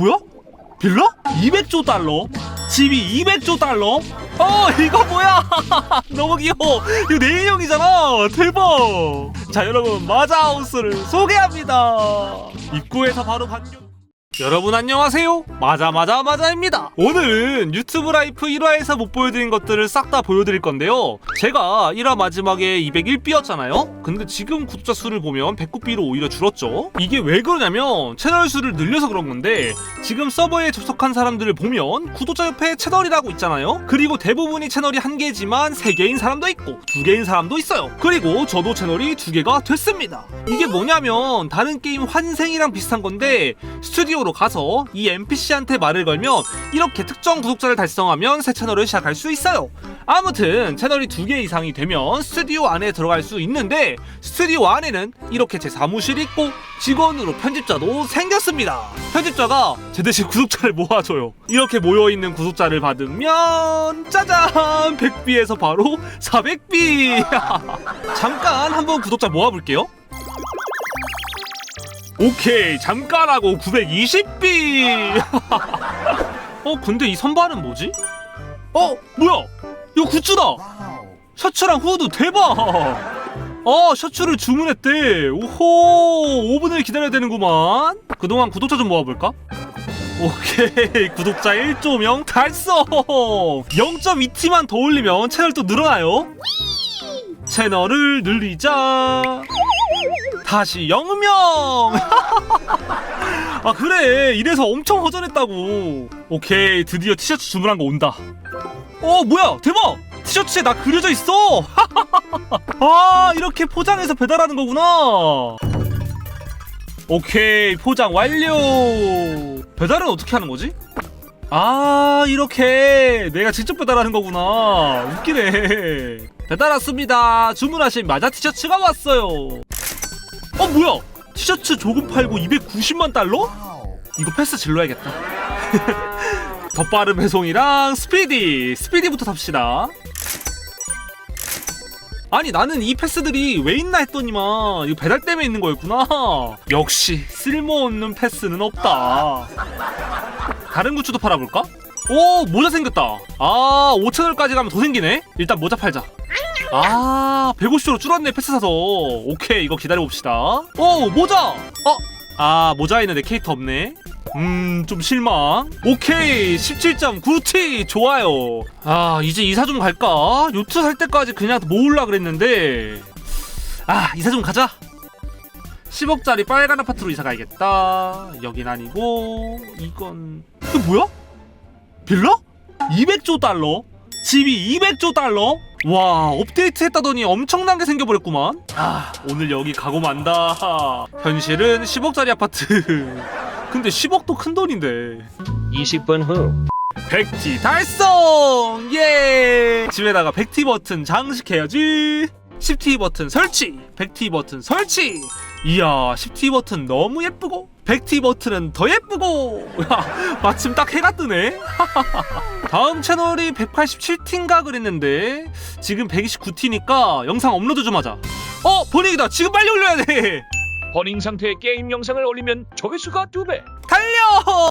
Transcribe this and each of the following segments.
뭐야? 빌라? 200조 달러? 집이 200조 달러? 어 이거 뭐야 너무 귀여워 이거 내 인형이잖아 대박 자 여러분 마자하우스를 소개합니다 입구에서 바로 반겨 여러분 안녕하세요. 마자입니다. 오늘은 유튜브 라이프 1화에서 못 보여드린 것들을 싹 다 보여드릴 건데요. 제가 1화 마지막에 201비였잖아요? 근데 지금 구독자 수를 보면 109비로 오히려 줄었죠? 이게 왜 그러냐면 채널 수를 늘려서 그런 건데 지금 서버에 접속한 사람들을 보면 구독자 옆에 채널이라고 있잖아요? 그리고 대부분이 채널이 한 개지만 세 개인 사람도 있고 두 개인 사람도 있어요. 그리고 저도 채널이 두 개가 됐습니다. 이게 뭐냐면 다른 게임 환생이랑 비슷한 건데 스튜디오로 가서 이 NPC한테 말을 걸면 이렇게 특정 구독자를 달성하면 새 채널을 시작할 수 있어요. 아무튼 채널이 두 개 이상이 되면 스튜디오 안에 들어갈 수 있는데 스튜디오 안에는 이렇게 제 사무실이 있고 직원으로 편집자도 생겼습니다. 편집자가 제 대신 구독자를 모아줘요. 이렇게 모여있는 구독자를 받으면 짜잔 100비에서 바로 400비 잠깐 한번 구독자 모아볼게요. 오케이 잠깐 하고 920비. 어 근데 이 선반은 뭐지? 어 뭐야? 이거 굿즈다. 셔츠랑 후드 대박. 어 셔츠를 주문했대. 오호 5분을 기다려야 되는구만. 그동안 구독자 좀 모아볼까? 오케이 구독자 1조 명 달성. 0.2티만 더 올리면 채널 또 늘어나요. 채널을 늘리자 다시 0명 아 그래. 이래서 엄청 허전했다고. 오케이. 드디어 티셔츠 주문한 거 온다. 어 뭐야. 대박. 티셔츠에 나 그려져 있어. 아 이렇게 포장해서 배달하는 거구나. 오케이. 포장 완료. 배달은 어떻게 하는 거지? 아 이렇게. 내가 직접 배달하는 거구나. 웃기네. 배달 왔습니다. 주문하신 마자 티셔츠가 왔어요 어 뭐야? 티셔츠 조금 팔고 290만 달러? 이거 패스 질러야겠다. 더 빠른 배송이랑 스피디. 스피디부터 탑시다. 아니 나는 이 패스들이 왜 있나 했더니만 이거 배달 때문에 있는 거였구나. 역시 쓸모없는 패스는 없다. 다른 굿즈도 팔아볼까? 오 모자 생겼다. 아 5천 원까지 가면 더 생기네? 일단 모자 팔자 아 150으로 줄었네 패스 사서 오케이 이거 기다려봅시다 오 모자 어? 아 모자에는 내 캐릭터 없네 음 좀 실망 오케이 17.9T 좋아요 아 이제 이사 좀 갈까? 요트 살 때까지 그냥 모을라 그랬는데 아 이사 좀 가자 10억짜리 빨간 아파트로 이사 가야겠다 여긴 아니고 이건 이거 뭐야? 빌라? 200조 달러? 집이 200조 달러? 와 업데이트 했다더니 엄청난 게 생겨버렸구만. 아 오늘 여기 가고 만다. 현실은 10억짜리 아파트. 근데 10억도 큰 돈인데. 20분 후. 100티. 달성! 예! 집에다가 100티 버튼 장식해야지. 10티 버튼 설치! 100티 버튼 설치! 이야 10티 버튼 너무 예쁘고 100티 버튼은 더 예쁘고. 야, 마침 딱 해가 뜨네. 다음 채널이 187티인가 그랬는데 지금 129티니까 영상 업로드 좀 하자. 어 분위기다. 지금 빨리 올려야 돼. 버닝 상태의 게임 영상을 올리면 조회수가 2배. 달려!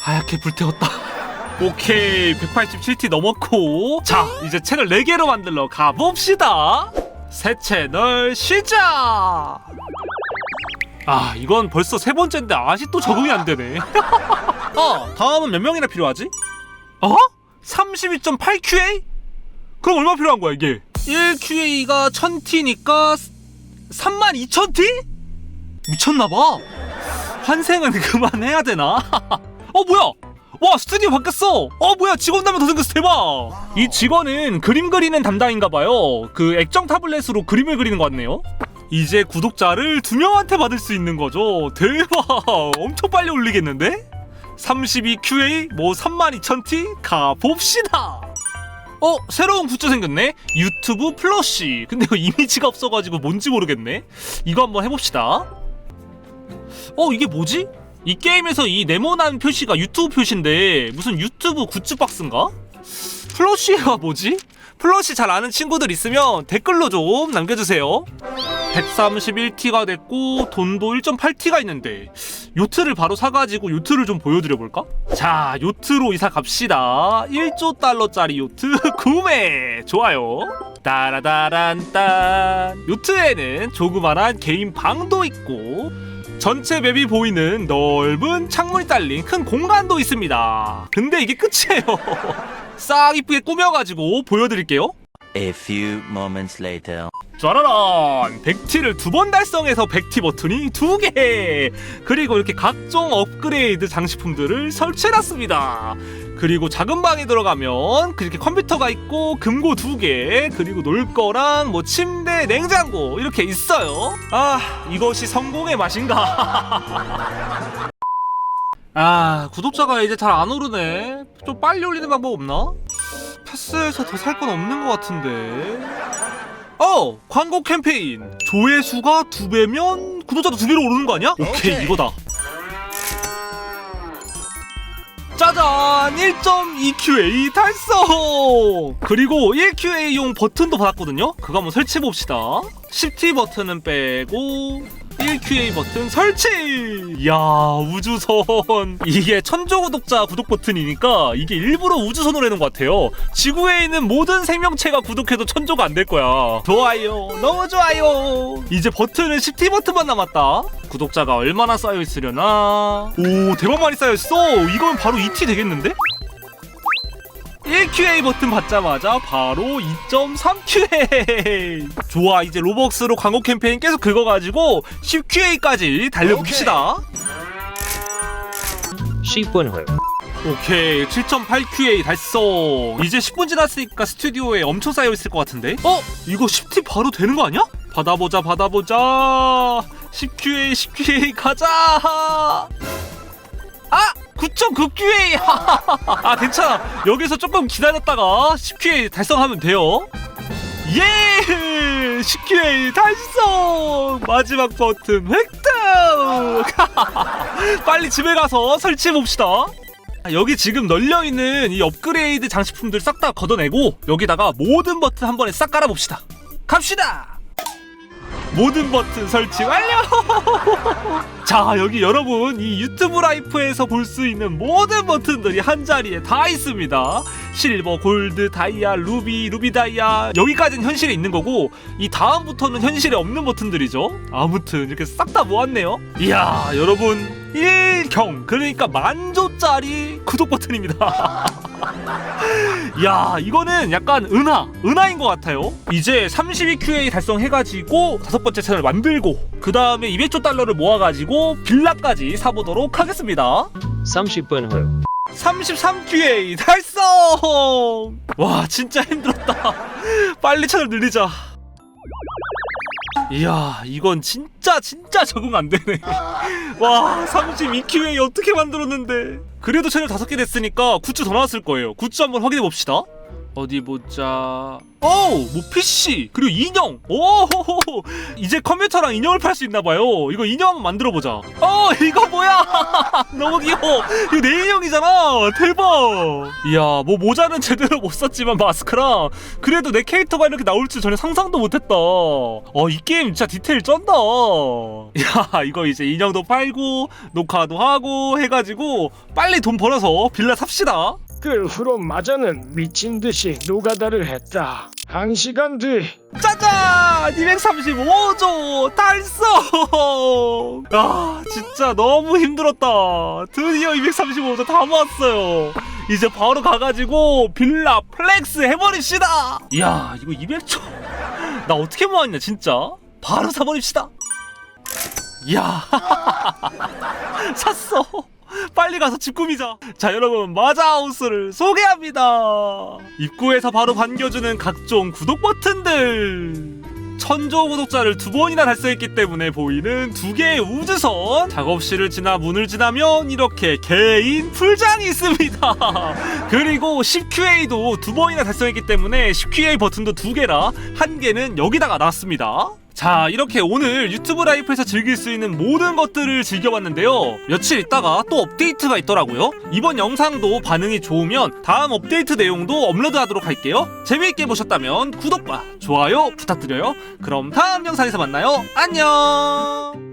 하얗게 불태웠다. 오케이. 187T 넘었고. 자 이제 채널 4개로 만들러 가봅시다. 새 채널 시작 아 이건 벌써 세 번째인데 아직도 적응이 안 되네 어 다음은 몇 명이나 필요하지? 어? 32.8QA? 그럼 얼마 필요한 거야 이게 1QA가 1000T니까 32,000T? 미쳤나봐 환생은 그만해야 되나? 어 뭐야? 와 스튜디오 바뀌었어. 어 뭐야 직원 나면 더 생겼어 대박. 이 직원은 그림 그리는 담당인가봐요. 그 액정 타블렛으로 그림을 그리는 것 같네요. 이제 구독자를 두 명한테 받을 수 있는 거죠. 대박. 엄청 빨리 올리겠는데? 32QA 뭐 32,000T 가봅시다. 어 새로운 굿즈 생겼네 유튜브 플러시 근데 이거 이미지가 없어가지고 뭔지 모르겠네 이거 한번 해봅시다 어 이게 뭐지? 이 게임에서 이 네모난 표시가 유튜브 표시인데 무슨 유튜브 굿즈 박스인가? 플러시가 뭐지? 플러시 잘 아는 친구들 있으면 댓글로 좀 남겨주세요 131T가 됐고 돈도 1.8T가 있는데 요트를 바로 사가지고 요트를 좀 보여드려 볼까? 자 요트로 이사 갑시다. 1조 달러짜리 요트 구매! 좋아요. 따라다란딴. 요트에는 조그만한 개인 방도 있고 전체 맵이 보이는 넓은 창문이 딸린 큰 공간도 있습니다. 근데 이게 끝이에요. 싹 이쁘게 꾸며가지고 보여드릴게요 A few moments later. 짜라란! 100T를 두 번 달성해서 100T 버튼이 두 개! 그리고 이렇게 각종 업그레이드 장식품들을 설치해놨습니다. 그리고 작은 방에 들어가면 그렇게 컴퓨터가 있고 금고 두 개 그리고 놀 거랑 뭐 침대 냉장고 이렇게 있어요. 아 이것이 성공의 맛인가? 아 구독자가 이제 잘 안 오르네. 좀 빨리 올리는 방법 없나? 패스에서 더 살 건 없는 것 같은데. 어! 광고 캠페인. 조회수가 두 배면 구독자도 두 배로 오르는 거 아니야? 오케이, 이거다. 짜잔 1.2QA 달성! 그리고 1QA용 버튼도 받았거든요? 그거 한번 설치해봅시다. 10T 버튼은 빼고 1QA 버튼 설치! 이야 우주선. 이게 천조 구독자 구독 버튼이니까 이게 일부러 우주선으로 해놓은 것 같아요. 지구에 있는 모든 생명체가 구독해도 천조가 안 될 거야. 좋아요. 너무 좋아요. 이제 버튼은 10T 버튼만 남았다. 구독자가 얼마나 쌓여 있으려나? 오 대박 많이 쌓여 있어. 이건 바로 2T 되겠는데? 1QA 버튼 받자마자 바로 2.3QA 좋아 이제 로벅스로 광고 캠페인 계속 긁어가지고 10QA까지 달려봅시다. 10분 후 오케이 7.8QA 달성. 이제 10분 지났으니까 스튜디오에 엄청 쌓여있을 것 같은데? 어? 이거 10T 바로 되는 거 아니야? 받아보자 받아보자. 10QA 10QA 가자. 아! 9.9QA 아 괜찮아 여기서 조금 기다렸다가 10QA 달성하면 돼요 예! 10QA 달성! 마지막 버튼 획득! 빨리 집에 가서 설치해봅시다 아, 여기 지금 널려있는 이 업그레이드 장식품들 싹 다 걷어내고 여기다가 모든 버튼 한 번에 싹 깔아봅시다 갑시다! 모든 버튼 설치 완료! 자 여기 여러분 이 유튜브 라이프에서 볼 수 있는 모든 버튼들이 한 자리에 다 있습니다. 실버, 골드, 다이아, 루비, 루비 다이아. 여기까지는 현실에 있는 거고 이 다음부터는 현실에 없는 버튼들이죠. 아무튼 이렇게 싹 다 모았네요. 이야 여러분 1경. 그러니까 만조짜리 구독 버튼입니다. 야 이거는 약간 은하 은하인 것 같아요. 이제 32QA 달성해가지고 다섯 번째 채널 만들고 그 다음에 200조 달러를 모아가지고 빌라까지 사보도록 하겠습니다. 30분 후. 33QA 달성! 와 진짜 힘들었다. 빨리 채널 늘리자. 이야 이건 진짜 진짜 적응 안 되네 와 32QA 어떻게 만들었는데? 그래도 채널 다섯 개 됐으니까 굿즈 더 나왔을 거예요. 굿즈 한번 확인해 봅시다 어디 보자. 오우 뭐 PC 그리고 인형. 오호호 이제 컴퓨터랑 인형을 팔 수 있나 봐요. 이거 인형 한번 만들어 보자. 어 이거 뭐야? 너무 귀여워. 이거 내 인형이잖아. 대박. 이야 뭐 모자는 제대로 못 썼지만 마스크랑 그래도 내 캐릭터가 이렇게 나올 줄 전혀 상상도 못했다. 어 이 게임 진짜 디테일 쩐다. 야 이거 이제 인형도 팔고 녹화도 하고 해가지고 빨리 돈 벌어서 빌라 삽시다 그 후로 마저는 미친 듯이 노가다를 했다. 한 시간 뒤 짜잔! 235조 달성! 아, 진짜 너무 힘들었다. 드디어 235조 다 모았어요. 이제 바로 가가지고 빌라 플렉스 해버립시다! 이야, 이거 200조. 나 어떻게 모았냐, 진짜? 바로 사버립시다. 이야, 샀어. 빨리 가서 집 꾸미자. 자, 여러분, 마자하우스를 소개합니다. 입구에서 바로 반겨주는 각종 구독 버튼들. 천조 구독자를 두 번이나 달성했기 때문에 보이는 두 개의 우주선 작업실을 지나 문을 지나면 이렇게 개인 풀장이 있습니다 그리고 10QA도 두 번이나 달성했기 때문에 10QA 버튼도 두 개라 한 개는 여기다가 놨습니다 자 이렇게 오늘 유튜브 라이프에서 즐길 수 있는 모든 것들을 즐겨봤는데요. 며칠 있다가 또 업데이트가 있더라고요. 이번 영상도 반응이 좋으면 다음 업데이트 내용도 업로드하도록 할게요. 재미있게 보셨다면 구독과 좋아요 부탁드려요. 그럼 다음 영상에서 만나요. 안녕